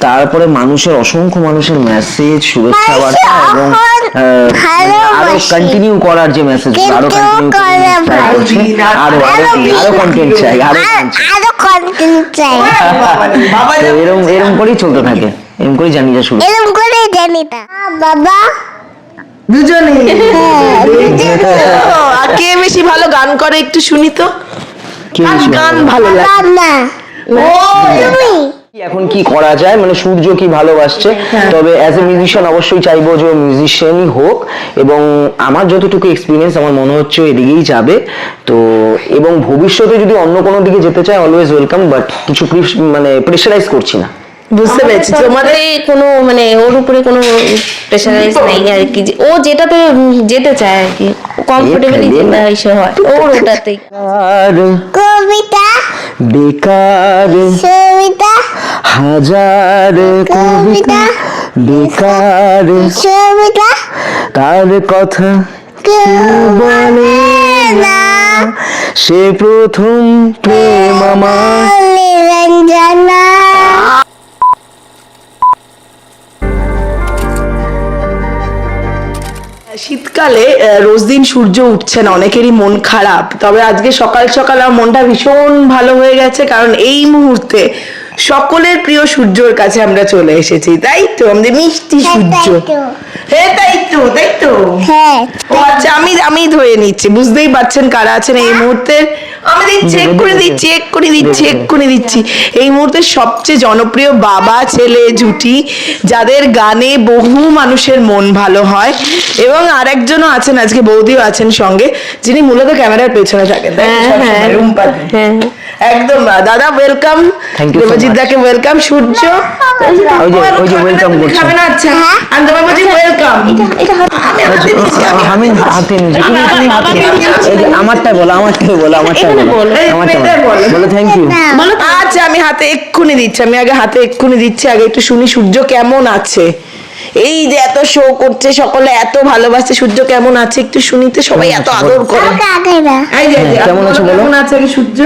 তারপরে মানুষের অসংখ্য মানুষের মেসেজ শুভেচ্ছা বার্তা এবং আহ, আরও কন্টিনিউ করার যে মেসেজ আরও কন্টিনিউ আরও আরও আরও কন্টেন্ট চাই আরও আরও কন্টেন্ট চাই। এরকম এরকম করেই চলতে থাকে। এরকম করেই জানি যা শুরু। এরকম করে জানি তা বাবা। দুজনে হ্যাঁ আর কে বেশি ভালো গান করে একটু শুনি তো? গান ভালো? ভালো লাগে? না ও তুমি? এখন কি করা যায়? মানে সূর্য কি ভালোবাসছে? তবে অ্যাজ এ মিউজিশিয়ান অবশ্যই চাইব যে মিউজিশিয়ানই হোক এবং আমার যতটুকু এক্সপিরিয়েন্স আমার মনে হচ্ছে এদিকেই যাবে। তো এবং ভবিষ্যতে যদি অন্য কোনো দিকে যেতে চায় অলওয়েজ ওয়েলকাম বাট কিছু মানে প্রেশারাইজ করছি না। বুঝতে পেরেছি। তোমাদের কোনো মানে ওর উপরে কোনো প্রেশারাইজ নেই আর কি। ও যেটাতে যেতে চায় আর কি। কমফোর্টেবলি। যেটা এসে হয় ওর ওটাতেই। কবিতা। বেকার। কবিতা হাজার কবিতা বেকার। কবিতা কার কথা কেউ বলে না। সে প্রথম প্রেম আমার। শীতকালে আহ, রোজ দিন সূর্য উঠছে না অনেকেরই মন খারাপ। তবে আজকে সকাল সকাল আমার মনটা ভীষণ ভালো হয়ে গেছে কারণ এই মুহূর্তে সকলের প্রিয় সূর্যর কাছে আমরা চলে এসেছি তাই তো? আমাদের মিষ্টি সূর্য। তাই হ্যাঁ তাই তো তাই তো। হ্যাঁ। ও আচ্ছা আমি আমি ধরে নিচ্ছি বুঝতেই পারছেন কারা আছেন এই মুহূর্তে? আমি দিচ্ছি করে দিচ্ছি করে দিচ্ছি করে দিচ্ছি। এই মুহূর্তে সবচেয়ে জনপ্রিয় বাবা ছেলে জুটি যাদের গানে বহু মানুষের মন ভালো হয় এবং আরেকজনও আছেন আজকে বৌদিও আছেন সঙ্গে যিনি মূলত ক্যামেরার পেছনে থাকেন? হ্যাঁ, হ্যাঁ। হ্যাঁ একদম দাদা ওয়েলকাম you so দেবজিৎ দাকে ওয়েলকাম সূর্য। ওই যে ওই যে ওয়েলকাম করছে। খাবে না? আচ্ছা আমি তোমায় বলছি ওয়েলকাম আমি হাতে দিচ্ছি আমি আমি হাতে নিয়েছি তুমি তুমি হাতে এই যে আমারটা বলো আমারটাই বলো আমারটাই বলো আমারটা বলো। বলো। থ্যাংক ইউ বলো আচ্ছা আমি হাতে এক্ষুনি দিচ্ছি আমি আগে হাতে এক্ষুনি দিচ্ছি আগে একটু শুনি সূর্য কেমন আছে। এই যে এত শো করছে সকলে এত ভালোবাসে সূর্য কেমন আছে? একটু শুনিতে সবাই এত আদর করে। হ্যাঁ, কেমন আছে বলো? কেমন আছে আগে সূর্য?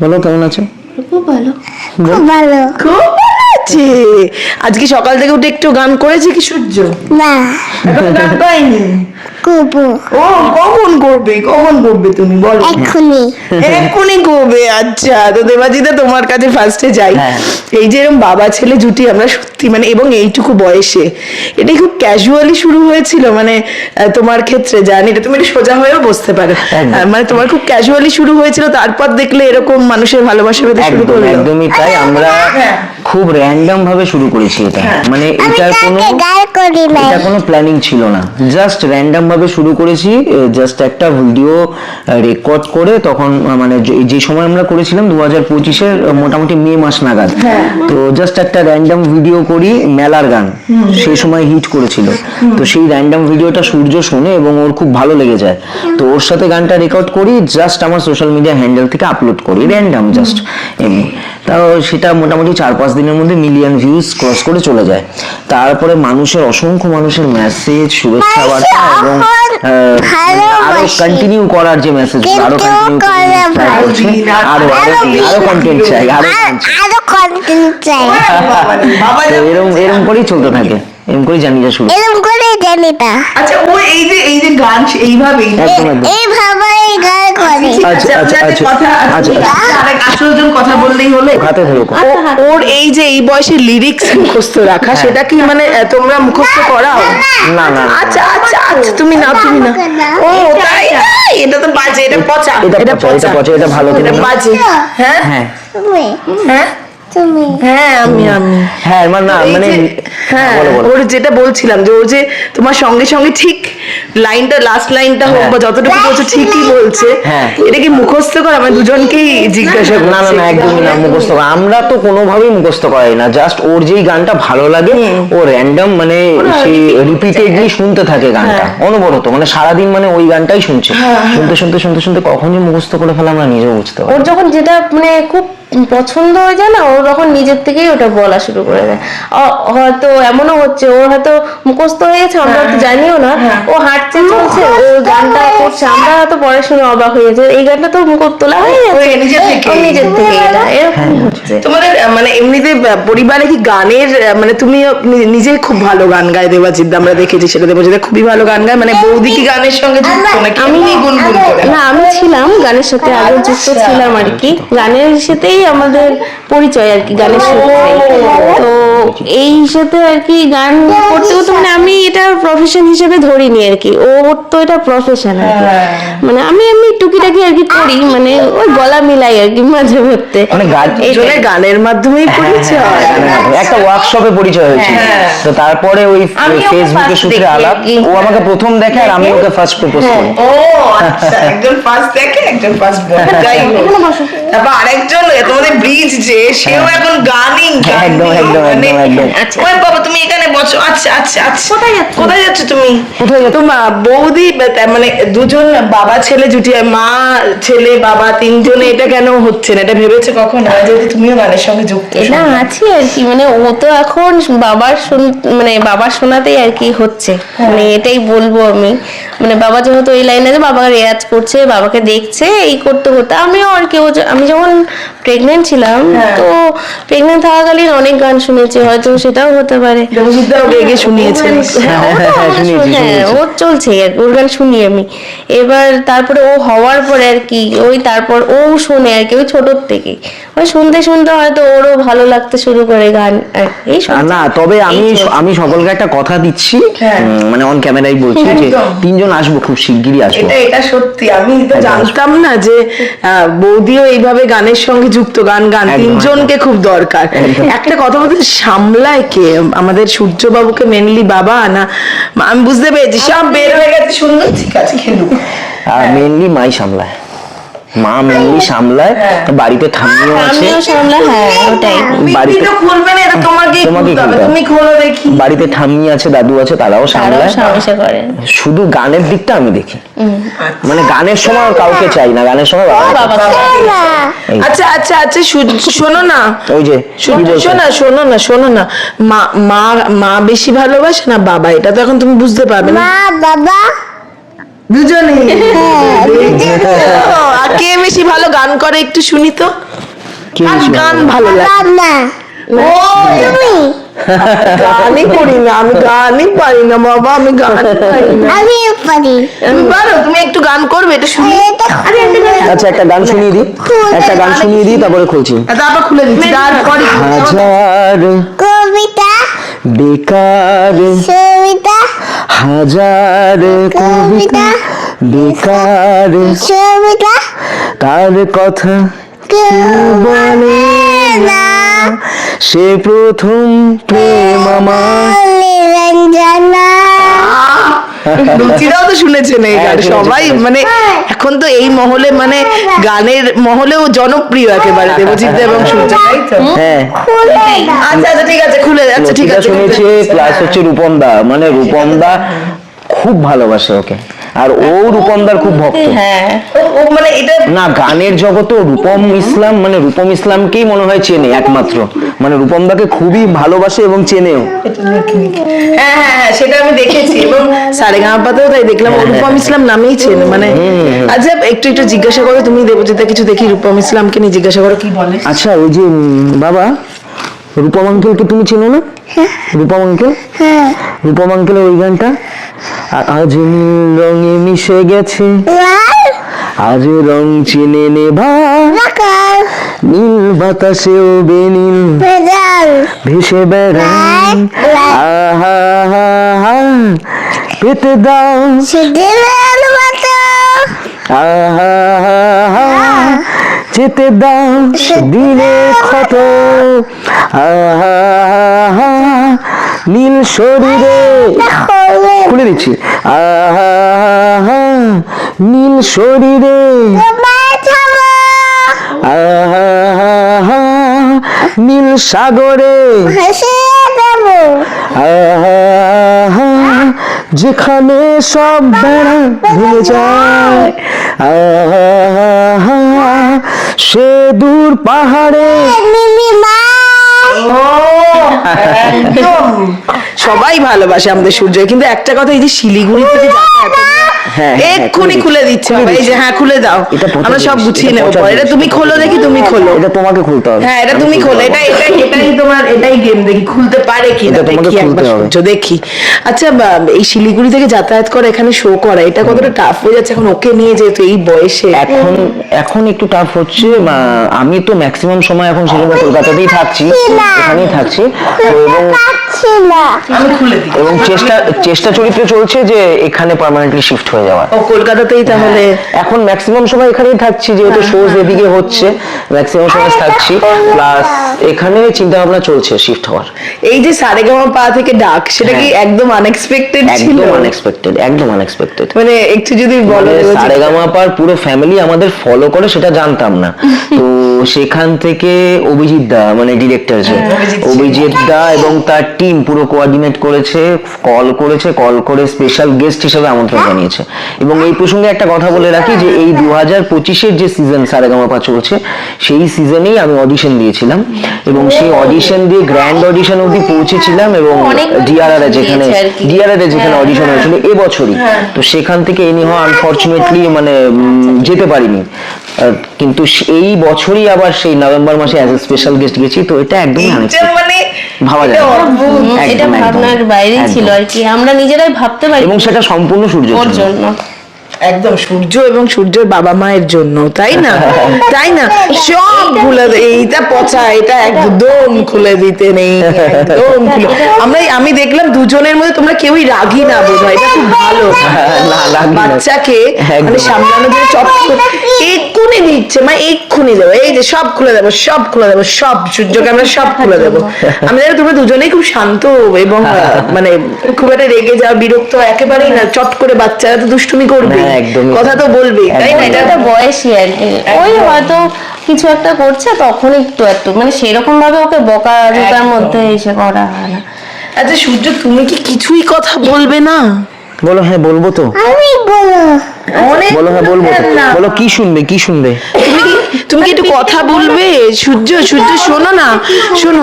বলো কেমন আছো? খুব ভালো। খুব ভালো? আছে? আজকে সকাল থেকে উঠে একটু গান করেছে কি সূর্য? না। এখন গান করেনি? ও কখন করবে? কখন করবে তুমি? বলো। এক্ষুনি। এক্ষুনি করবে আচ্ছা। তো দেবাজিদা তোমার কাছে ফার্স্টে যাই। হ্যাঁ। এই যে এরকম বাবা ছেলে জুটি আমরা সত্যি মানে এবং এইটুকু বয়সে এটা খুব ক্যাজুয়ালি শুরু হয়েছিল মানে আহ, তোমার ক্ষেত্রে জানি এটা তুমি একটু সোজা হয়েও বসতে পারো। মানে তোমার খুব ক্যাজুয়ালি শুরু হয়েছিল তারপর দেখলে এরকম মানুষের ভালোবাসা পেতে শুরু করল। একদমই তাই আমরা হ্যাঁ। খুব র্যান্ডম ভাবে শুরু করেছি এটা। মানে আমি এটার কোনো করি নাই এটা কোনো প্ল্যানিং ছিল না। জাস্ট র্যান্ডম ভাবে শুরু করেছি জাস্ট একটা ভিডিও রেকর্ড করে তখন মানে যে- সময় আমরা করেছিলাম দু হাজার পঁচিশের মোটামুটি মে মাস নাগাদ। তো জাস্ট একটা র্যান্ডম ভিডিও করি মেলার গান। সেই সময় হিট করেছিল। তো সেই র্যান্ডম ভিডিওটা সূর্য শোনে এবং ওর খুব ভালো লেগে যায়। তো ওর সাথে গানটা রেকর্ড করি জাস্ট আমার সোশ্যাল মিডিয়া হ্যান্ডেল থেকে আপলোড করি র্যান্ডম জাস্ট এমনি তাও সেটা মোটামুটি চার পাঁচ দিনের মধ্যে মিলিয়ন ভিউজ ক্রস করে চলে যায়। তারপরে মানুষের অসংখ্য মানুষের মেসেজ শুভেচ্ছা বার্তা এবং আরও কন্টিনিউ করার যে মেসেজ আরও কন্টিনিউ করছে। আরও আরও কন্টেন্ট চাই আরও আরও কন্টেন্ট চাই। এরকম এরকম করেই চলতে থাকে। এরকম করেই জানি যা শুরু। এরকম করে জানি তা। আচ্ছা ও এই যে এই যে গান এইভাবেই। একদম একদম। এইভাবে গাল করে। আচ্ছা, আচ্ছা, কথা আচ্ছা, আচ্ছা, আরেক কথা বললেই হলো। হাতে ধরো। ওর এই যে এই বয়সে লিরিক্স মুখস্থ রাখা হ্যাঁ। সেটা কি মানে তোমরা মুখস্থ করাও? না না। আচ্ছা আচ্ছা আচ্ছা তুমি না তুমি না। ও তাই এই, এটা তো বাজে এটা পচা। এটা পচা, এটা পচা, এটা ভালো এটা। বাজে। হ্যাঁ? হ্যাঁ। হ্যাঁ? তুমি? হ্যাঁ আমি আমি। হ্যাঁ মানে না মানে হ্যাঁ ওর যেটা বলছিলাম যে ও যে তোমার সঙ্গে সঙ্গে ঠিক লাইনটা লাস্ট লাইনটা হোক হ্যাঁ। বা যতটুকু বলছে ঠিকই বলছে হ্যাঁ। এটা কি মুখস্থ করা আমার দুজনকেই জিজ্ঞাসা না না না একদমই না মুখস্থ করা। আমরা তো কোনোভাবেই মুখস্থ করাই না জাস্ট ওর যেই গানটা ভালো লাগে ও র্যান্ডম মানে সেই রিপিটেডলি শুনতে থাকে গানটা অনবরত মানে সারাদিন মানে ওই গানটাই শুনছে। শুনতে শুনতে শুনতে শুনতে কখনই মুখস্থ করে ফেলা আমরা নিজেও বুঝতে পারি ওর যখন যেটা মানে খুব পছন্দ হয়ে যায় না ও তখন নিজের থেকেই ওটা বলা শুরু করে দেয়। হয়তো এমনও হচ্ছে ওর হয়তো মুখস্থ হয়ে গেছে আমরা হ্যাঁ, তো জানিও না। ও হাঁটছে চলছে ও গানটা করছে আমরা হয়তো পরে শুনে অবাক হয়ে যাই এই গানটা তো মুখ তোলা হয়ে হয়ে গেছে নিজের থেকে। নিজের থেকে এটা এরকম হচ্ছে। তোমাদের মানে এমনিতে পরিবারে কি গানের আহ, মানে তুমি নিজে খুব ভালো গান গায় দেবাজিৎ আমরা দেখেছি সেটা দেবাজিৎ খুবই ভালো গান গায় মানে বৌদি কি গানের সঙ্গে যুক্ত নাকি আমি গুনগুন করে? না আমি ছিলাম গানের সাথে আগে যুক্ত আচ্ছা। ছিলাম আর কি। গানের সাথেই আমাদের পরিচয় আর কি গানের সূত্রে তো এই সাথে আর কি গান করতে করতে মানে আমি এটা প্রফেশন হিসেবে ধরিনি আর কি। ওর তো এটা প্রফেশন আর কি। হ্যাঁ। মানে আমি এমনি টুকিটাকি আর কি করি মানে ওই গলা মিলাই আর কি মাঝে মধ্যে। মানে গান গানের মাধ্যমেই পরিচয়। একটা ওয়ার্কশপে পরিচয় হয়েছিল। হ্যাঁ। তো তারপরে ওই আমি ফেসবুকে সূত্রে আলাপ। ও আমাকে প্রথম দেখে আর আমি ওকে ফার্স্ট প্রপোজ করি। ও আচ্ছা একজন ফার্স্ট দেখে একজন ফার্স্ট বলে যাই হোক। তারপর আরেকজন তোমাদের ব্রিজ যে সেও এখন গানই গান একদম, একদম, মানে- একদম। আচ্ছা। ওই বাবা তুমি এখানে বসো। আচ্ছা আচ্ছা আচ্ছা। কোথায় যাচ্ছ? কোথায় যাচ্ছ তুমি? কোথায় যাচ্ছ? তোমার বৌদি মানে দুজন বাবা ছেলে জুটি মা ছেলে বাবা তিনজনে এটা কেন হচ্ছে না? এটা ভেবেছে কখন? হয় যেহেতু তুমিও গানের সঙ্গে যুক্ত এটা আছে আর কি। মানে ও তো এখন বাবার শুন- মানে বাবার শোনাতেই আর কি হচ্ছে। মানে এটাই বলব আমি। মানে বাবা যেহেতু এই লাইনে আছে বাবা রেয়াজ করছে বাবাকে দেখছে এই করতে করতে আমিও আর কেউ যে- আমি যখন প্রেগনেন্ট ছিলাম তো প্রেগনেন্ট থাকাকালীন অনেক গান শুনেছি। হয়তো সেটাও হতে পারে। ও শুনিয়েছি, হ্যাঁ, চলছে আর ওর গান শুনি আমি। এবার তারপরে ও হওয়ার পরে আর কি ওই তারপর ও শোনে আর কি ওই ছোটোর থেকে। ওই শুনতে শুনতে হয়তো ওরও ভালো লাগতে শুরু করে গান এই না তবে আমি আমি সকলকে একটা কথা দিচ্ছি হ্যাঁ। মানে অন ক্যামেরাই বলছি যে তিনজন আসব খুব শিগগিরই আসব। এটা এটা সত্যি আমি তো জানতাম না যে বৌদিও এইভাবে গানের সঙ্গে যুক্ত গান গান তিনজনকে খুব দরকার। একটা কথা বলতে সামলায় কে? আমাদের সূর্য বাবুকে মেনলি বাবা না? আমি বুঝতে পেরেছি সব বের হয়ে গেছে। সুন্দর ঠিক আছে খেলু আর মেনলি মাই সামলায়। মা মেনলি সামলায় বাড়িতে ঠাম্মিও আছে। আমিও হ্যাঁ ওটাই। বাড়িতে- খুলবে না এটা হবে। তুমি খোলো দেখি। বাড়িতে ঠাম্মি আছে দাদু আছে তারাও সামলায়। করে। শুধু গানের দিকটা আমি দেখি। মানে গানের সময় কাউকে চাই না গানের সময় আচ্ছা আচ্ছা আচ্ছা শোনো না। ওই যে শোনো বলছো? শোনো শোনো না শোনো না। মা মা মা বেশি ভালোবাসে না বাবা? এটা তো এখন তুমি বুঝতে পারবে না। বাবা। দুজনে। আর কে বেশি ভালো গান করে একটু শুনি তো? গান ভালো? লাগে? ও তুমি? গানই করি না আমি গানই পারি না বাবা আমি গান পারি না। আমি পারি। তুমি পারো তুমি একটু গান করবে এটা শুনি আচ্ছা একটা গান শুনিয়ে দিই। একটা গান শুনিয়ে দিই তারপরে খুলছি। তারপর খুলে দিচ্ছি তারপরে হাজার কবিতা বেকার কবিতা হাজার কবিতা বেকার কবিতা কার কথা কেউ বলে না। সে প্রথম প্রেম আমার। নিরঞ্জনা রুচিরাও তো শুনেছেন এই হ্যাঁ, গান সবাই মানে এখন তো এই মহলে মানে গানের মহলেও জনপ্রিয় একেবারে দেবজিৎ দা এবং সূর্য তাই তো? হ্যাঁ। আচ্ছা আচ্ছা ঠিক আছে খুলে আচ্ছা ঠিক আছে শুনেছি প্লাস হচ্ছে রূপম দা মানে রূপম দা খুব ভালোবাসে ওকে। আর ও রূপম দার খুব ভক্ত। হ্যাঁ। ও- মানে এটা না গানের জগতে রূপম ইসলাম মানে রূপম ইসলামকেই মনে হয় চেনে একমাত্র। মানে রূপম দাকে খুবই ভালোবাসে এবং চেনেও। হ্যাঁ হ্যাঁ হ্যাঁ সেটা আমি দেখেছি এবং সারে গাঁপাতেও তাই দেখলাম। রূপম ইসলাম নামেই চেনে মানে আচ্ছা একটু একটু জিজ্ঞাসা করো তুমি দেবজিৎ দা কিছু দেখি রূপম ইসলামকে নিয়ে জিজ্ঞাসা করো কি বলে? আচ্ছা ওই যে বাবা রূপম আঙ্কেলকে তুমি চেনো না? রূপম আঙ্কেল? রূপম আঙ্কেলের ওই গানটা? আজ নীল রঙে মিশে গেছে। আজ রং চিনে লাকার নীল বাতাসেও বেনীল। ভেসে বেড়াই। আহা হা হা পেতে দাও সুদিনের মতো আহা হা হা যেতে দাও দিনের ক্ষত। আহা হা নীল শরীরে খুলে দিচ্ছি। আহা হা নীল শরীরে নীল সাগরে আহা যেখানে সব বেড়া ভেঙে যায় আহা সে দূর পাহাড়ে। সবাই ভালোবাসে আমাদের সূর্য। কিন্তু একটা কথা এই যে শিলিগুড়ি থেকে হ্যাঁ, হ্যাঁ, এক্ষুনি খুলে দিচ্ছে। এই যে হ্যাঁ খুলে দাও। আমরা সব গুছিয়ে নেব। এটা তুমি খোলো দেখি তুমি খোলো। এটা তোমাকে খুলতে হবে। হ্যাঁ এটা তুমি খোলো। এটা এটা এটাই তোমার এটাই গেম দেখি খুলতে পারে কি না দেখি একবার দেখি। আচ্ছা এই শিলিগুড়ি থেকে যাতায়াত করে এখানে শো করা এটা কতটা টাফ হয়ে যাচ্ছে? এখন ওকে নিয়ে যেহেতু এই বয়সে। এখন এখন একটু টাফ হচ্ছে আমি তো ম্যাক্সিমাম সময় এখন সেজন্য কলকাতাতেই থাকছি। এখানেই থাকছি। এবং চেষ্টা চেষ্টা চরিত্রে চলছে যে এখানে পার্মানেন্টলি শিফট হয়ে যাওয়ার। ও কলকাতাতেই তাহলে এখন ম্যাক্সিমাম সময় এখানেই থাকছি যেহেতু শোজ এদিকে হচ্ছে ম্যাক্সিমাম সময় থাকছি প্লাস এখানে চিন্তা ভাবনা চলছে শিফট হওয়ার। এই যে সারেগামা পা থেকে ডাক সেটা কি হ্যাঁ। একদম আনএক্সপেক্টেড ছিল? একদম আনএক্সপেক্টেড একদম আনএক্সপেক্টেড মানে একটু যদি বলো দেবজিৎ। সারেগামাপার পুরো ফ্যামিলি আমাদের ফলো করে সেটা জানতাম না। তো সেখান থেকে অভিজিৎ দা মানে ডিরেক্টর যে অভিজিৎ দা এবং তার টিম পুরো কোঅর্ডিনেট করেছে কল করেছে কল করে স্পেশাল গেস্ট হিসেবে আমন্ত্রণ জানিয়েছে। এবং এই প্রসঙ্গে একটা কথা বলে রাখি যে এই দু হাজার পঁচিশের যে সিজন সারেগামাপা চলছে সেই সিজনেই আমি অডিশন দিয়েছিলাম। এবং সেই অডিশন দিয়ে গ্র্যান্ড অডিশন অবধি পৌঁছেছিলাম এবং ডিআরআর যেখানে। ডিআরআর যেখানে অডিশন হয়েছিল এবছরই। তো সেখান থেকে এনি হওয়া আনফরচুনেটলি মানে যেতে পারিনি। কিন্তু এই বছরই আবার সেই নভেম্বর মাসে অ্যাজ এ স্পেশাল গেস্ট গেছি তো এটা একদমই মানে ভাবা যায় এটা ভাবনার বাইরেই ছিল আর কি। আমরা নিজেরাই ভাবতে পারি এবং সেটা সম্পূর্ণ জন্য। জন্য। একদম সূর্য এবং সূর্যের বাবা মায়ের জন্য তাই না তাই না সব খুলে এইটা পচা এটা একদম খুলে দিতে নেই একদম খুলে আমরা আমি দেখলাম দুজনের মধ্যে তোমরা কেউই রাগি না বোধ হয় এটা খুব ভালো। বাচ্চাকে। মানে সামলানোর জন্য চট এক্ষুনি দিচ্ছে মা এক্ষুনি দেবো এই যে সব খুলে দেবো সব খুলে দেবো সব সূর্যকে আমরা সব খুলে দেবো আমি জানি তোমরা দুজনেই খুব শান্ত এবং মানে খুব একটা রেগে যাওয়া বিরক্ত একেবারেই না চট করে বাচ্চারা তো দুষ্টুমি করবে। কথা তো বলবেই তাই না? এটা একটা বয়সই আর কি। ওই হয়তো কিছু একটা করছে তখন একটু একটু মানে সেরকম ভাবে ওকে বকা একদম। মধ্যে এসে করা হয় না। আচ্ছা সূর্য তুমি কি কিছুই কথা বলবে না? বলো হ্যাঁ বলব তো। আমি বলো। অনেক বলো হ্যাঁ বলব তো। বলো কি শুনবে কি শুনবে? তুমি কি তুমি কি একটু কথা বলবে? সূর্য সূর্য শোনো না শোনো।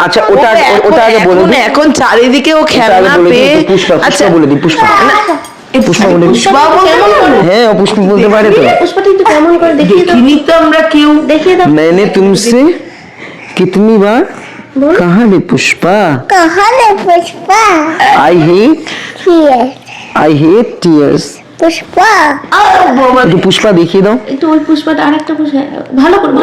আচ্ছা ওটা ওটা আগে বলে এখন- এখন চারিদিকে ও খেলনা পেয়ে একটু আচ্ছা। বলে দিই পুষ্পা। পুষ্পা বলে দিই পুষ্পা বলতে পারবে? হ্যাঁ ও পুষ্পা বলতে পারে তো পুষ্পাটা একটু কেমন করে দেখিয়ে দাও দেখিনি তো আমরা কেউ দেখিয়ে দাও मैंने तुमसे कितनी बार कहा रे Pushpa কাহালে Pushpa I hate Yes, I hate tears Pushpa একটু পুষ্পা দেখিয়ে দাও একটু ওই পুষ্পাটা আরেকটা পুষ্পা ভালো করে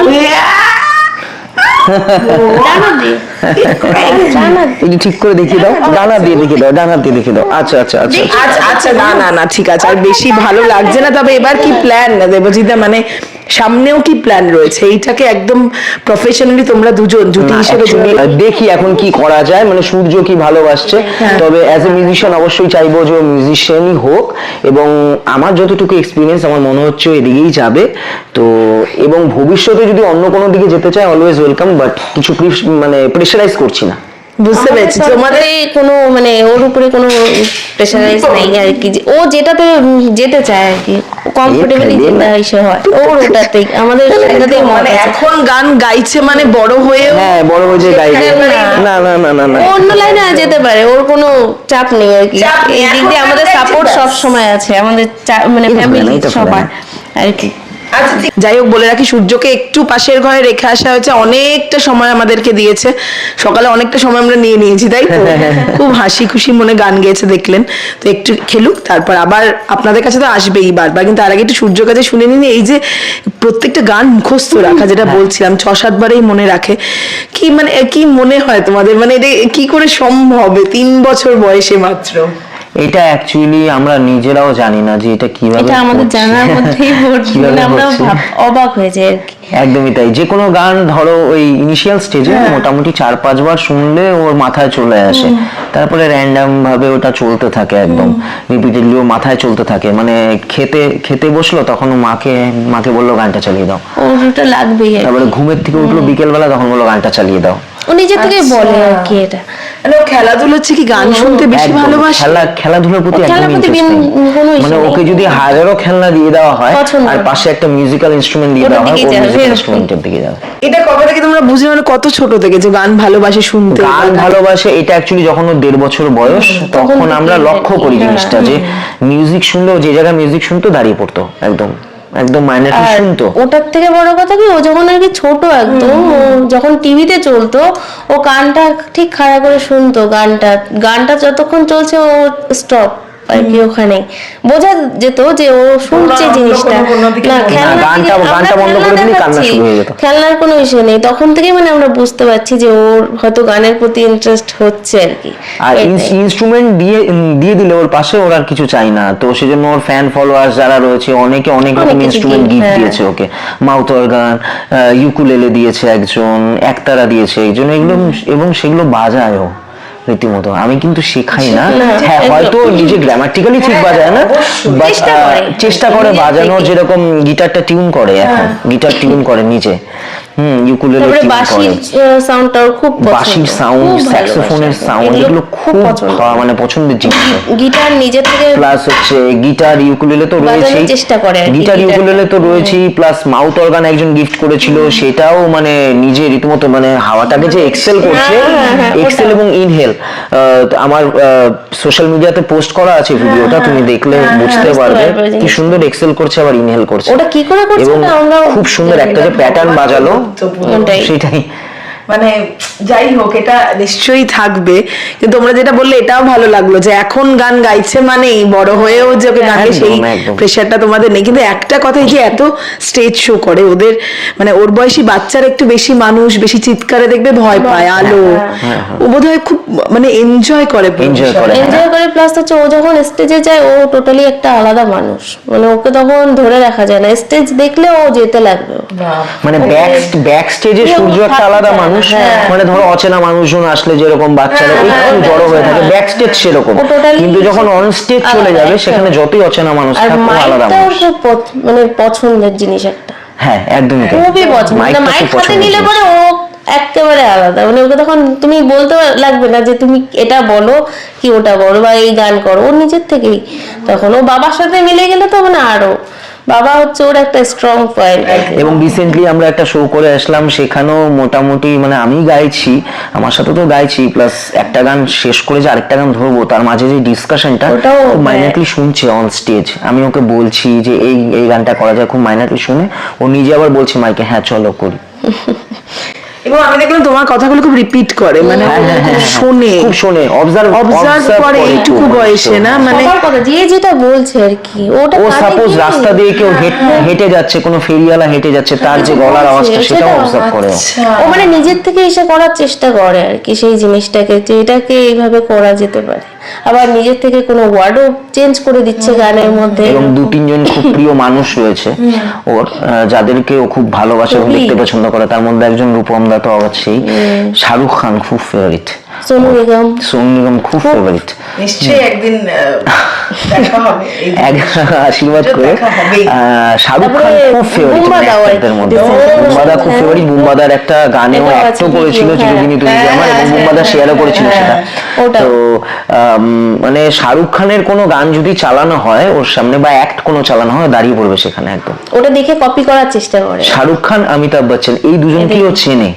একটু ঠিক করে দেখিয়ে দাও। ডানা দিয়ে দেখিয়ে দাও ডানা দিয়ে দেখিয়ে দাও। আচ্ছা আচ্ছা আচ্ছা। আচ্ছা। আচ্ছা আচ্ছা না না না ঠিক আছে। আর বেশি ভালো লাগছে না তবে এবার কি প্ল্যান দেবজিতা মানে সামনেও কি প্ল্যান রয়েছে? এইটাকে একদম প্রফেশনালি তোমরা দুজন জুটি হিসেবে দেখি এখন কি করা যায়। মানে সূর্য কি ভালোবাসছে। তবে অ্যাজ এ মিউজিশিয়ান অবশ্যই চাইব যে মিউজিশিয়ানই হোক এবং আমার যতটুকু এক্সপিরিয়েন্স আমার মনে হচ্ছে এদিকেই যাবে। তো এবং ভবিষ্যতে যদি অন্য কোনো দিকে যেতে চায় অলওয়েজ ওয়েলকাম বাট কিছু মানে প্রেশারাইজ করছি না। বুঝতে পেরেছি। তোমাদের কোনো মানে ওর উপরে কোনো প্রেশারাইজ নেই আর কি। ও যেটাতে যেতে চায় আর কি। কমফোর্টেবলি যেটা এসে হয়। ওর ওটাতেই আমাদের সেটাতেই মত মানে এখন গান গাইছে মানে বড় হয়েও হ্যাঁ বড় হয়ে যে গাইবে। না না না না না। ও অন্য লাইনে যেতে পারে ওর কোনো চাপ নেই আর কি। এই দিক দিয়ে আমাদের সাপোর্ট সব সময় আছে আমাদের মানে ফ্যামিলি না, সবার আর কি। যাই হোক বলে রাখি সূর্যকে একটু পাশের ঘরে রেখে আসা হয়েছে। অনেকটা সময় আমাদেরকে দিয়েছে। সকালে অনেকটা সময় আমরা নিয়ে নিয়েছি তাই খুব হাসি খুশি মনে গান গেয়েছে দেখলেন। তো একটু খেলুক তারপর আবার আপনাদের কাছে তো আসবেই বারবার। কিন্তু তার আগে একটু সূর্য কাছে শুনে নিন এই যে প্রত্যেকটা গান মুখস্থ রাখা যেটা বলছিলাম ছ সাতবারেই মনে রাখে। কি মানে কি মনে হয় তোমাদের? মানে এটা কি করে সম্ভব তিন বছর বয়সে মাত্র। এটা অ্যাকচুয়ালি আমরা নিজেরাও জানি না যে এটা কীভাবে এটা আমাদের জানার মধ্যেই পড়ছে মানে আমরা অবাক হয়ে যাই আর কি। একদমই তাই। যে কোনো গান ধরো ওই ইনিশিয়াল স্টেজে মোটামুটি চার পাঁচবার শুনলে ওর মাথায় চলে আসে। তারপরে র্যান্ডাম ভাবে ওটা চলতে থাকে একদম। রিপিটেডলি ও মাথায় চলতে থাকে। মানে খেতে খেতে বসল তখন মাকে মাকে বলল গানটা চালিয়ে দাও। ওটা লাগবেই তারপরে ঘুমের থেকে উঠল বিকেল বেলা তখন বলল গানটা চালিয়ে দাও। ও নিজে থেকে আচ্ছা। বলে আর কি এটা। মানে ও খেলাধুলো হচ্ছে কি গান শুনতে বেশি ভালোবাসে? খেলা খেলাধুলার প্রতি মানে ওকে যদি হাজারো খেলনা দিয়ে দেওয়া হয় আর পাশে একটা মিউজিক্যাল ইনস্ট্রুমেন্ট দিয়ে দেওয়া হয়। ইনস্ট্রুমেন্টের দিকে। যাবে। এটা কবে থেকে তোমরা বুঝে মানে কত ছোট থেকে যে গান ভালোবাসে শুনতে? গান ভালোবাসে এটা অ্যাকচুয়ালি যখন ওর দেড় বছর বয়স তখন আমরা লক্ষ্য করি হ্যাঁ, জিনিসটা যে মিউজিক শুনলেও যে জায়গায় মিউজিক শুনতো দাঁড়িয়ে পড়তো একদম। একদম মাইনে আর শুনতো। ওটার থেকে বড় কথা কি ও যখন আর কি ছোট একদম ও যখন টিভিতে চলতো ও কানটা ঠিক খাড়া করে শুনতো গানটা গানটা যতক্ষণ চলছে ও স্টপ আর কি ওখানে। বোঝা যেত যে ও শুনছে জিনিসটা। না হয়ে। খেলনার কোনো ইস্যু নেই। তখন থেকেই মানে আমরা বুঝতে পারছি যে ওর হয়তো গানের প্রতি ইন্টারেস্ট হচ্ছে আর কি। আর ইনস্ট্রুমেন্ট দিয়ে দিয়ে দিলে ওর পাশে ওর আর কিছু চাই না। তো সেজন্য ওর ফ্যান ফলোয়ার্স যারা রয়েছে অনেকে অনেক রকম ইনস্ট্রুমেন্ট gift, গিফট হ্যাঁ। দিয়েছে ওকে। মাউথ অর্গান ইউকুলেলে দিয়েছে একজন একতারা দিয়েছে এই জন্য এগুলো এবং সেগুলো বাজায়ও। রীতিমতো। আমি কিন্তু শেখাই না। হ্যাঁ হয়তো নিজে গ্রামাটিক্যালি ঠিক বাজায় না but, চেষ্টা করে। নিজের বাজানোর। যেরকম গিটারটা টিউন করে এখন। গিটার টিউন করে নিজে। হুম ইউকুলেলে তারপরে বাঁশির সাউন্ডটাও খুব পছন্দ। বাঁশির সাউন্ড স্যাক্সোফোনের সাউন্ড এগুলো খুব পছন্দ। মানে পছন্দের জিনিস। গিটার নিজে থেকে প্লাস হচ্ছে গিটার ইউকুলেলে তো বাজানোর রয়েছেই। চেষ্টা করে গিটার ইউকুলেলে তো রয়েছেই প্লাস মাউথ অর্গান একজন গিফট করেছিল সেটাও মানে নিজে রীতিমতো মানে হাওয়াটাকে যে এক্সেল করছে হ্যাঁ, হ্যাঁ, হ্যাঁ, এক্সেল এবং ইনহেল আমার সোশ্যাল মিডিয়াতে পোস্ট করা আছে ভিডিওটা তুমি দেখলে বুঝতে পারবে কি সুন্দর এক্সেল করছে আবার ইনহেল করছে। ওটা কি করে করছে এবং খুব সুন্দর একটা যে প্যাটার্ন বাজালো। ওটাই। সেটাই মানে যাই হোক এটা নিশ্চয়ই থাকবে। কিন্তু তোমরা যেটা বললে এটাও ভালো লাগল যে এখন গান গাইছে মানেই বড় হয়েও যে ওকে গানে সেই প্রেশারটা তোমাদের নেই। কিন্তু একটা কথাই যে এত স্টেজ শো করে ওদের মানে ওর বয়সী বাচ্চার একটু বেশি মানুষ বেশি চিৎকারে দেখবে ভয় পায় আলো। ও বোধহয় খুব মানে এনজয় করে পুরো করে। এনজয় করে প্লাস হচ্ছে ও যখন স্টেজে যায় ও টোটালি একটা আলাদা মানুষ। মানে ওকে তখন ধরে রাখা যায় না। স্টেজ দেখলে ও যেতে লাগবে। মানে ব্যাক ব্যাক স্টেজে সূর্য একটা আলাদা মানুষ। মানে ধরো অচেনা মানুষজন আসলে যেরকম বাচ্চারা একটু জড়ো হয়ে থাকে ব্যাক স্টেজ সেরকম। কিন্তু যখন অন স্টেজ চলে যাবে সেখানে যতই অচেনা মানুষ থাকুক আলাদা মানুষ। মানে পছন্দের জিনিস একটা। হ্যাঁ একদমই তাই। খুবই পছন্দ মাইক হাতে নিলে পরে ও একেবারে আলাদা। মানে ওকে তখন তুমি বলতে লাগবে না যে তুমি এটা বলো কি ওটা বলো বা এই গান করো। ও নিজের থেকেই। তখন ও বাবার সাথে মিলে গেলে তো মানে আরও বাবা হচ্ছে ওর একটা স্ট্রং পয়েন্ট এবং রিসেন্টলি আমরা একটা শো করে আসলাম সেখানেও মোটামুটি মানে আমি গাইছি আমার সাথে তো গাইছি প্লাস একটা গান শেষ করে যে আরেকটা গান ধরবো তার মাঝে যে ডিসকাশনটা ওটাও, খুব। মাইনারলি শুনছে অন স্টেজ আমি ওকে বলছি যে এই এই গানটা করা যায় খুব মাইনারলি শুনে। ও নিজে আবার বলছে মাইকে হ্যাঁ চলো করি। এবং আমি দেখলাম তোমার কথাগুলো খুব রিপিট করে মানে হ্যাঁ, হ্যাঁ, হ্যাঁ। শোনে। খুব শোনে অবজার্ভ অবজার্ভ করে এইটুকু বয়সে না? মানে কথা যে যেটা বলছে আর কি ওটা ও সাপোজ রাস্তা দিয়ে কেউ হেঁট- হেঁটে যাচ্ছে কোনো ফেরিওয়ালা হেঁটে যাচ্ছে তার যে গলার আওয়াজটা সেটাও সেটাও, অবজার্ভ করে। ও। ও মানে নিজের থেকে এসে করার চেষ্টা করে আর কি সেই জিনিসটাকে যে এটাকে এইভাবে করা যেতে পারে। আবার নিজের থেকে কোনো ওয়ার্ডও চেঞ্জ করে দিচ্ছে গানের মধ্যে। এবং দু তিনজন খুব প্রিয় মানুষ রয়েছে। ওর যাদেরকে ও খুব ভালোবাসে এবং দেখতে পছন্দ করে। তার মধ্যে একজন রূপম দা তো অবশ্যই। শাহরুখ খান খুব ফেভারিট সোনু নিগম সোনু নিগম খুব ফেভারিট নিশ্চয়ই একদিন দেখা হবে আশীর্বাদ করে। দেখা হবেই। আহ, শাহরুখ খান খুব ফেভারিট বুম্বাদাও মধ্যে। বুম্বাদা খুব। ফেভারিট বুম্বাদার একটা গানেও অ্যাক্টও করেছিল video, তুমি আমার এবং বুম্বাদা শেয়ারও করেছিল সেটা। ওটা। তো আম, মানে শাহরুখ খানের কোনো গান যদি চালানো হয় ওর সামনে বা অ্যাক্ট কোনো চালানো হয় দাঁড়িয়ে পড়বে সেখানে একদম। ওটা দেখে কপি করার চেষ্টা করে। শাহরুখ খান অমিতাভ বচ্চন এই দুজনকেই ও চেনে।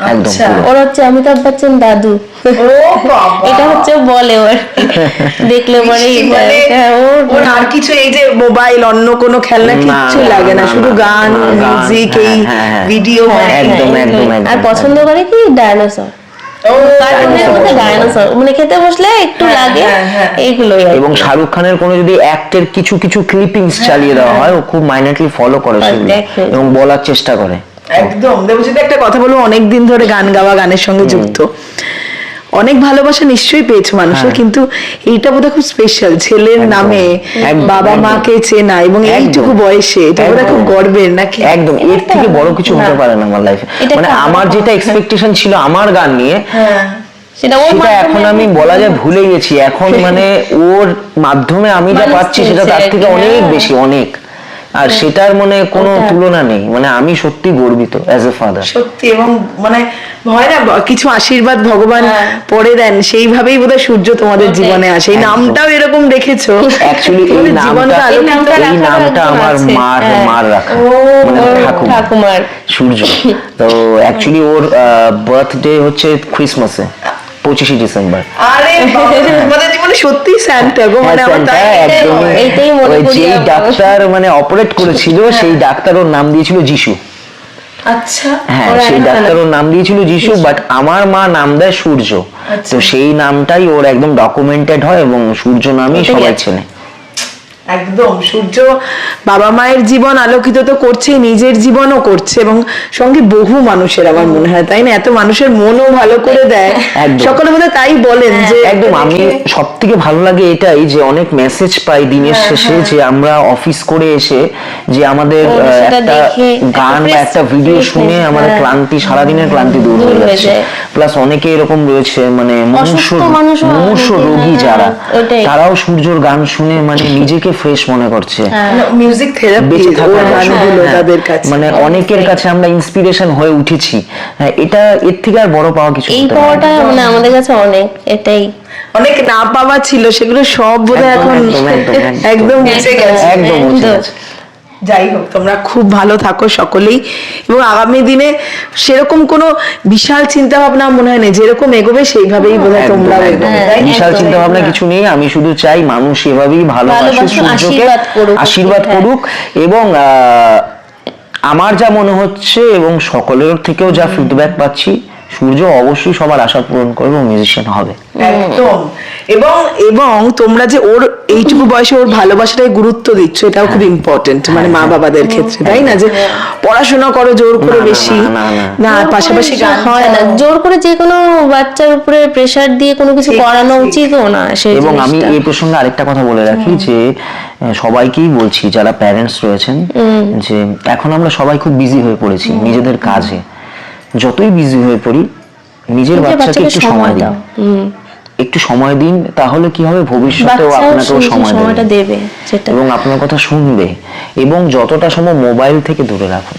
একদম আচ্ছা। ওর হচ্ছে অমিতাভ বচ্চন দাদু। এটা হচ্ছে বলে ওর। দেখলে পরে মানে ওর ওর আর কিছু এই যে মোবাইল অন্য কোনো খেলনা কিচ্ছু লাগে না না, শুধু গান মিউজিক এই হ্যাঁ, হ্যাঁ, হ্যাঁ। ভিডিও হ্যাঁ, একদম, হ্যাঁ, একদম, হ্যাঁ। আর পছন্দ করে কি? ডাইনোসর কার্টুনের মধ্যে মানে খেতে বসলে একটু লাগে হ্যাঁ, হ্যাঁ। এইগুলোই এবং শাহরুখ খানের কোনো যদি অ্যাক্টের কিছু কিছু ক্লিপিংস চালিয়ে দেওয়া হয়। ও খুব মাইনারলি ফলো করে সেগুলো এবং বলার চেষ্টা করে। একদম। দেবজিৎ একটা কথা বলব অনেক দিন ধরে গান গাওয়া গানের সঙ্গে যুক্ত। অনেক ভালোবাসা নিশ্চয়ই পেয়েছ মানুষের কিন্তু এইটা বোধহয় খুব স্পেশাল ছেলের নামে বাবা। মাকে চেনা এবং। এইটুকু বয়সে এটা বোধহয় খুব গর্বের নাকি? একদম। এর থেকে বড় কিছু হতে পারে না আমার লাইফে মানে আমার যেটা এক্সপেকটেশন ছিল আমার গান নিয়ে হ্যাঁ। সেটা এখন আমি বলা যায় ভুলে গেছি। এখন মানে ওর মাধ্যমে আমি যা পাচ্ছি সেটা তার থেকে অনেক হ্যাঁ। বেশি অনেক। আর সেটার মানে কোনো তুলনা নেই। মানে আমি সত্যি গর্বিত অ্যাজ এ ফাদার সত্যি এবং মানে হয় না কিছু আশীর্বাদ ভগবান পরে দেন সেইভাবেই বোধহয় সূর্য তোমাদের জীবনে আসে। এই নামটাও এরকম রেখেছো অ্যাকচুয়ালি এই নামটা এই নামটা আমার। মার হ্যাঁ। মার রাখা। ও, মানে ঠাকুমার। সূর্য। তো অ্যাকচুয়ালি ওর বার্থডে হচ্ছে ক্রিসমাসে পঁচিশে ডিসেম্বর। আরে বাবা, জীবনে সত্যি স্যান্টা গো মানে আমার তাই একদমই। এইটাই মনে ওই করি যেই ডাক্তার মানে অপারেট করেছিল সেই ডাক্তার ওর নাম দিয়েছিল যিশু। আচ্ছা হ্যাঁ সেই ডাক্তার ওর নাম দিয়েছিল যিশু বাট আমার মা নাম দেয় সূর্য। আচ্ছা। তো সেই নামটাই ওর একদম ডকুমেন্টেড হয় এবং সূর্য নামই সবাই। চেনে। একদম। সূর্য বাবা মায়ের জীবন আলোকিত তো করছে নিজের জীবনও করছে এবং সঙ্গে বহু মানুষের আমার মনে হয় তাই না? এত মানুষের মনও ভালো করে দেয়। সকলে বোধহয় তাই বলেন যে একদম। আমি সব থেকে ভালো লাগে এটাই যে অনেক মেসেজ পাই দিনের হ্যাঁ, শেষে যে আমরা অফিস করে এসে যে আমাদের একটা গান বা একটা ভিডিও শুনে আমাদের হ্যাঁ। ক্লান্তি সারাদিনের ক্লান্তি দূর হয়ে হয়ে যাচ্ছে। প্লাস অনেকে এরকম রয়েছে মানে অসুস্থ মানুষও রোগী হ্যাঁ, যারা তারাও সূর্যর গান শুনে মানে নিজেকে ফ্রেশ মনে করছে। মিউজিক থেরাপি থাকার গানগুলো হ্যাঁ, তাদের কাছে মানে অনেকের কাছে আমরা ইন্সপিরেশন হয়ে উঠেছি। হ্যাঁ এটা এর থেকে আর বড় পাওয়া কিছু এই। পাওয়াটা মানে আমাদের কাছে অনেক এটাই। অনেক না পাওয়া ছিল সেগুলো সব বোধহয় একদম, এখন। একদম মুছে গেছে। একদম মুছে গেছে। যাই হোক তোমরা খুব ভালো থাকো সকলেই এবং আগামী দিনে সেরকম কোনো বিশাল চিন্তা ভাবনা মনে হয় না যেরকম এগোবে সেইভাবেই বোধহয় তোমরা বিশাল চিন্তা ভাবনা কিছু নেই আমি শুধু চাই মানুষ এভাবেই ভালোবাসুক সূর্যকে আশীর্বাদ করুক। হ্যাঁ। করুক এবং আহ, আমার যা মনে হচ্ছে এবং সকলের থেকেও যা ফিডব্যাক পাচ্ছি সূর্য অবশ্যই সবার আশা পূরণ করবে এবং মিউজিশিয়ান হবে। একদম। এবং এবং তোমরা যে ওর এইটুকু বয়সে ওর ভালোবাসাটাই গুরুত্ব দিচ্ছ এটাও খুব ইম্পর্টেন্ট মানে মা বাবাদের ক্ষেত্রে তাই না? যে পড়াশোনা করো জোর করে বেশি। না, পাশাপাশি হয় না জোর করে যে কোনো বাচ্চার উপরে প্রেসার দিয়ে কোনো কিছু করানো ঠিক। উচিতও না সেই এবং আমি এই প্রসঙ্গে আরেকটা কথা বলে রাখি যে সবাইকেই বলছি যারা প্যারেন্টস রয়েছেন যে এখন আমরা সবাই খুব বিজি হয়ে পড়েছি নিজেদের কাজে। যতই বিজি হয়ে পড়ি নিজের বাচ্চাকে একটু সময় দিন দাও। একটু সময় দিন তাহলে কি হবে? ভবিষ্যতেও আপনাকে আপনাকেও সময় সময়টা দেবে এবং আপনার কথা শুনবে। এবং যতটা সময় মোবাইল থেকে দূরে রাখুন।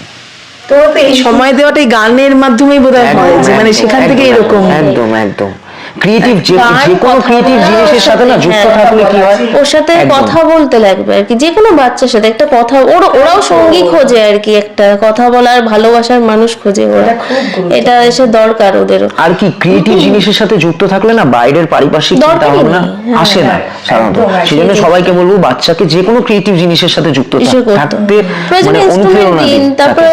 তো এই সময় দেওয়াটাই গানের মাধ্যমেই বোধহয় হয় যে মানে সেখান থেকে এরকম। একদম একদম। ক্রিয়েটিভ যে যে কোনো ক্রিয়েটিভ জিনিসের সাথে না যুক্ত হ্যাঁ, থাকলে কি হয়? ওর সাথে কথা বলতে লাগবে আর কি যে কোনো বাচ্চার সাথে একটা কথা ওর ওরাও সঙ্গী খোঁজে আর কি একটা কথা বলার ভালোবাসার মানুষ খোঁজে ওরা। এটা এসে দরকার ওদেরও আর কি ক্রিয়েটিভ জিনিসের সাথে যুক্ত থাকলে না বাইরের পারিপার্শ্বিক চিন্তা ভাবনা হ্যাঁ। আসে না সাধারণত। একদম, একদম। সেই জন্য সবাইকে বলব বাচ্চাকে যে কোনো ক্রিয়েটিভ জিনিসের সাথে যুক্ত থাকতে মানে অনুপ্রেরণা দিন তারপরে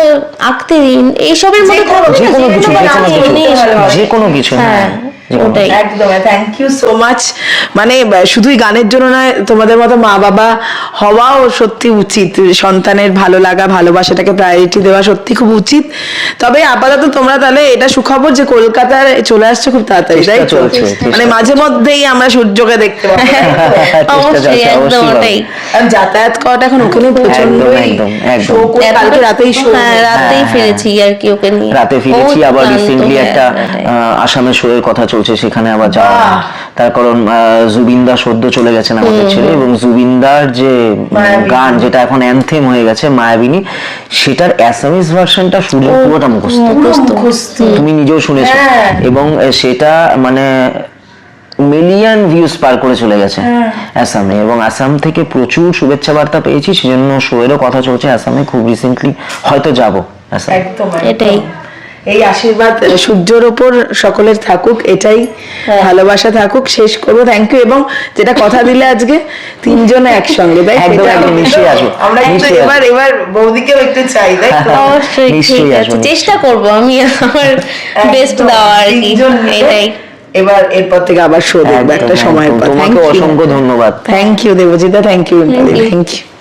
আঁকতে দিন এইসবের মধ্যে যে কোনো কিছু যে কোনো কিছু হ্যাঁ। ওটাই। একদম থ্যাংক ইউ সো মাচ মানে শুধুই গানের জন্য নয় তোমাদের মতো মা বাবা হওয়াও সত্যি উচিত। সন্তানের ভালো লাগা ভালোবাসাটাকে প্রায়োরিটি দেওয়া সত্যি খুব উচিত। তবে আপাতত তোমরা তাহলে এটা সুখবর যে কলকাতার চলে আসছে খুব তাড়াতাড়ি তাই চলছে, মানে মাঝে মধ্যেই আমরা সূর্যকে দেখতে পাবো। অবশ্যই একদম ওটাই। যাতায়াত করাটা এখন ওখানে প্রচণ্ড। কালকে রাতেই হ্যাঁ রাতেই হ্যাঁ, ফিরেছি আর কি ওকে নিয়ে। রাতে ফিরেছি আবার রিসেন্টলি হ্যাঁ, একটা আসামের শোয়ের কথা চলছে সেখানে আবার যাওয়া তার কারণ জুবিনদা সদ্য চলে গেছেন আমাদের ছেড়ে এবং জুবিনদার যে গান যেটা এখন অ্যানথেম হয়ে গেছে মায়াবিনী সেটার অ্যাসামিস ভার্সনটা সূর্য পুরোটা মুখস্থ তুমি নিজেও শুনেছো। হ্যাঁ। এবং সেটা মানে মিলিয়ন ভিউজ পার করে চলে গেছে হ্যাঁ। আসামে। এবং আসাম থেকে প্রচুর শুভেচ্ছা বার্তা পেয়েছি সেজন্য শোয়েরও কথা চলছে। আসামে খুব রিসেন্টলি হয়তো যাব। আসামে। একদম। এটাই। এই আশীর্বাদ সূর্যর ওপর সকলের থাকুক এটাই হ্যাঁ। ভালোবাসা থাকুক শেষ করব। থ্যাংক ইউ এবং যেটা কথা দিলে আজকে তিনজনে একসঙ্গে তাই আমরা কিন্তু এবার এবার বৌদিকেও একটু চাই তাই তো? অবশ্যই ঠিক আছে। চেষ্টা করব আমি আমার বেস্ট একদম, দেওয়া আর কি। তিনজন মিলে এটাই। এবার এরপর থেকে আবার শো দেখব একটা সময় পর তোমাকে অসংখ্য ধন্যবাদ। Thank you Debjita thank you thank you